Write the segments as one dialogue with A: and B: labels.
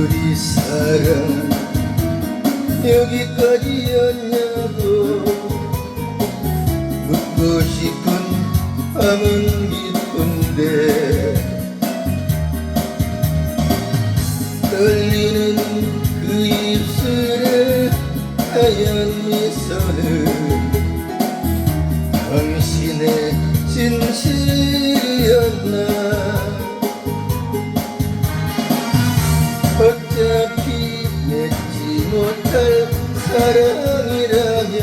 A: 우리 사랑 여기까지였냐고 묻고 싶은 밤은 깊은데 떨리는 그 입술에 하얀 미소는 당신의 진실이었나? 어차피 맺지 못할 사랑이라면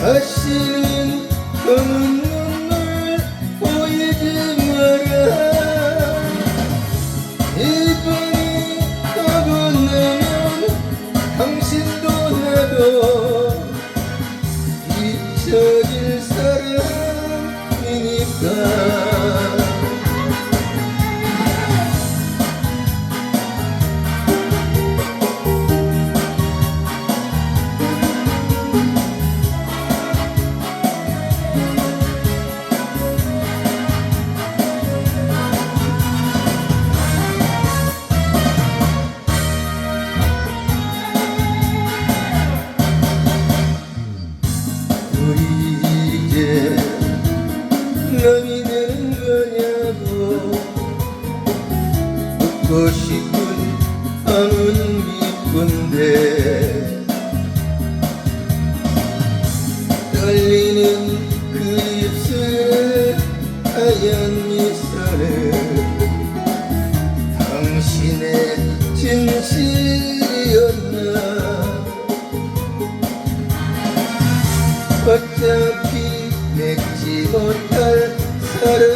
A: 다시는 검은 눈물 보이지 마라 이 밤이 가고 나면 당신도 나도 잊혀질 사람이니까 남이 되는 거냐고. 묻고 싶은 밤은 깊은데. 떨리는 그 입술에 하얀 미소는 당신의 진실이었나. 어차피 맺지 못할 사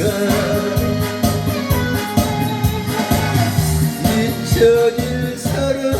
A: 2001 서른